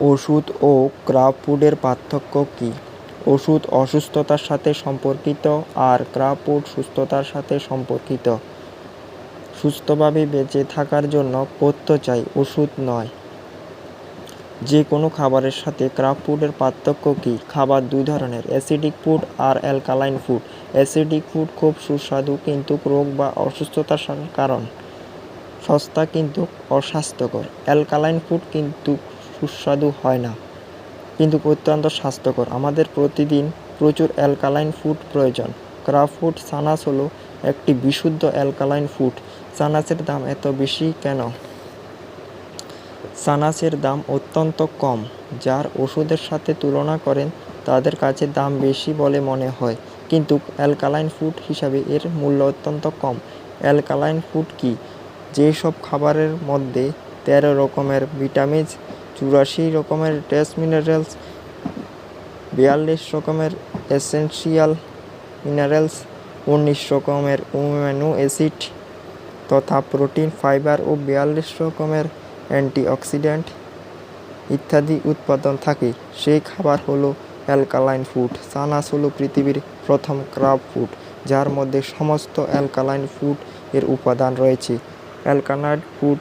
ওষুধ ও ক্রাফট ফুডের পার্থক্য কী? ওষুধ অসুস্থতার সাথে সম্পর্কিত আর ক্রাফট ফুড সুস্থতার সাথে সম্পর্কিত। সুস্থভাবে বেঁচে থাকার জন্য পথ্য চাই, ওষুধ নয়। যে কোনো খাবারের সাথে ক্রাফট ফুডের পার্থক্য কী? খাবার দুই ধরনের, অ্যাসিডিক ফুড আর অ্যালকালাইন ফুড। অ্যাসিডিক ফুড খুব সুস্বাদু কিন্তু রোগ বা অসুস্থতার কারণ সস্তা কিন্তু অস্বাস্থ্যকর। অ্যালকালাইন ফুড কিন্তু সুস্বাদু হয় না। কিন্তু অত্যন্ত স্বাস্থ্যকর। আমাদের প্রতিদিন প্রচুর অ্যালকালাইন ফুড প্রয়োজন। ক্রাফট ফুড, সানাস হলো একটি বিশুদ্ধ অ্যালকালাইন ফুড। সানাসের দাম এত বেশি কেন? সানাসের দাম অত্যন্ত কম। যার ওষুধের সাথে তুলনা করেন, তাদের কাছে দাম বেশি বলে মনে হয়। কিন্তু অ্যালকালাইন ফুড হিসাবে এর মূল্য অত্যন্ত কম। অ্যালকালাইন ফুড কি? যেসব খাবারের মধ্যে তেরো রকমের ভিটামিন চুরাশি রকমের ট্রেস মিনারেলস বিয়াল্লিশ রকমের এসেনশিয়াল মিনারেলস উনিশ রকমের অ্যামিনো অ্যাসিড তথা প্রোটিন ফাইবার ও বিয়াল্লিশ রকমের অ্যান্টিঅক্সিডেন্ট ইত্যাদি উৎপাদন থাকে। সেই খাবার হলো অ্যালকালাইন ফুড সানাস হলো পৃথিবীর প্রথম ক্রাব ফুড যার মধ্যে সমস্ত অ্যালকালাইন ফুড এর উপাদান রয়েছে। অ্যালকানাইড ফুড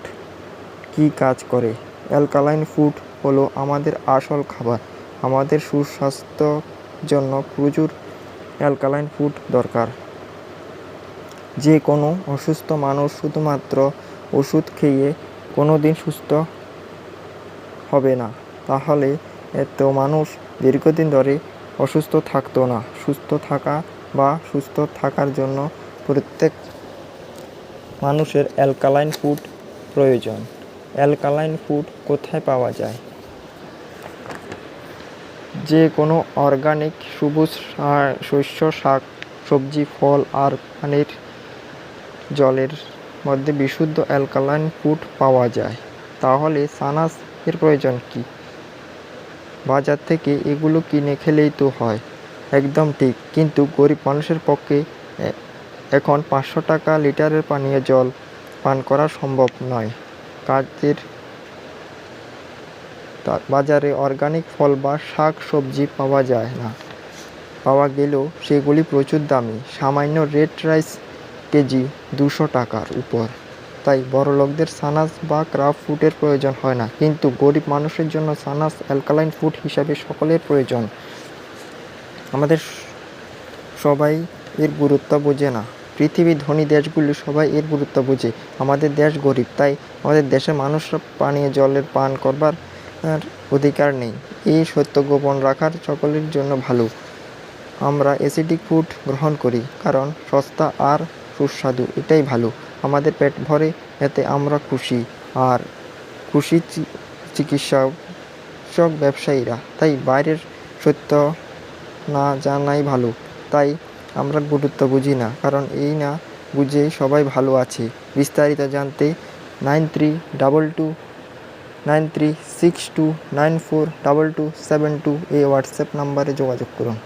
কী কাজ করে? অ্যালকালাইন ফুড হলো আমাদের আসল খাবার। আমাদের সুস্বাস্থ্যর জন্য প্রচুর অ্যালকালাইন ফুড দরকার। যে কোনো অসুস্থ মানুষ শুধুমাত্র ওষুধ খেয়ে কোনো দিন সুস্থ হবে না। তাহলে এত মানুষ দীর্ঘদিন ধরে অসুস্থ থাকতো না। সুস্থ থাকা বা সুস্থ থাকার জন্য প্রত্যেক মানুষের অ্যালকালাইন ফুড প্রয়োজন। অ্যালকালাইন ফুড কোথায় পাওয়া যায়? যে কোনো অর্গানিক সবুজ শস্য, শাক, সবজি, ফল আর পানির জলের মধ্যে বিশুদ্ধ অ্যালকালাইন ফুড পাওয়া যায়। তাহলে সানাস এর প্রয়োজন কি? বাজার থেকে এগুলো কিনে খেলেই তো হয়। একদম ঠিক, কিন্তু গরিব মানুষের পক্ষে এখন পাঁচশো টাকা লিটারের পানীয় জল পান করা সম্ভব নয়। কাজের বাজারে অর্গানিক ফল বা শাক সবজি পাওয়া যায় না। পাওয়া গেলেও সেগুলি প্রচুর দামি। সামান্য রেড রাইস কেজি দুশো টাকার উপর। তাই বড়লোকদের সানাস বা ক্রাফট ফুডের প্রয়োজন হয় না। কিন্তু গরিব মানুষের জন্য সানাস অ্যালকালাইন ফুড হিসাবে সকলের প্রয়োজন। আমাদের সবাই এর গুরুত্ব বোঝে না। পৃথিবীর ধনী দেশগুলি সবাই এর গুরুত্ব বোঝে। আমাদের দেশ গরিব, তাই আমাদের দেশের মানুষরা পানীয় জলের পান করবার অধিকার নেই। এই সত্য গোপন রাখার সকলের জন্য ভালো। আমরা অ্যাসিডিক ফুড গ্রহণ করি, কারণ সস্তা আর সুস্বাদু, এটাই ভালো। আমাদের পেট ভরে, এতে আমরা খুশি, আর খুশি চিকিৎসক ব্যবসায়ীরা, তাই বাইরের সত্য না জানাই ভালো। তাই আমরা গুরুত্ব বুঝি না, কারণ এই না বুঝে সবাই ভালো আছে। বিস্তারিত জানতে nine three double two, nine three six two, nine four double two, seven two এই হোয়াটসঅ্যাপ নাম্বারে যোগাযোগ করুন।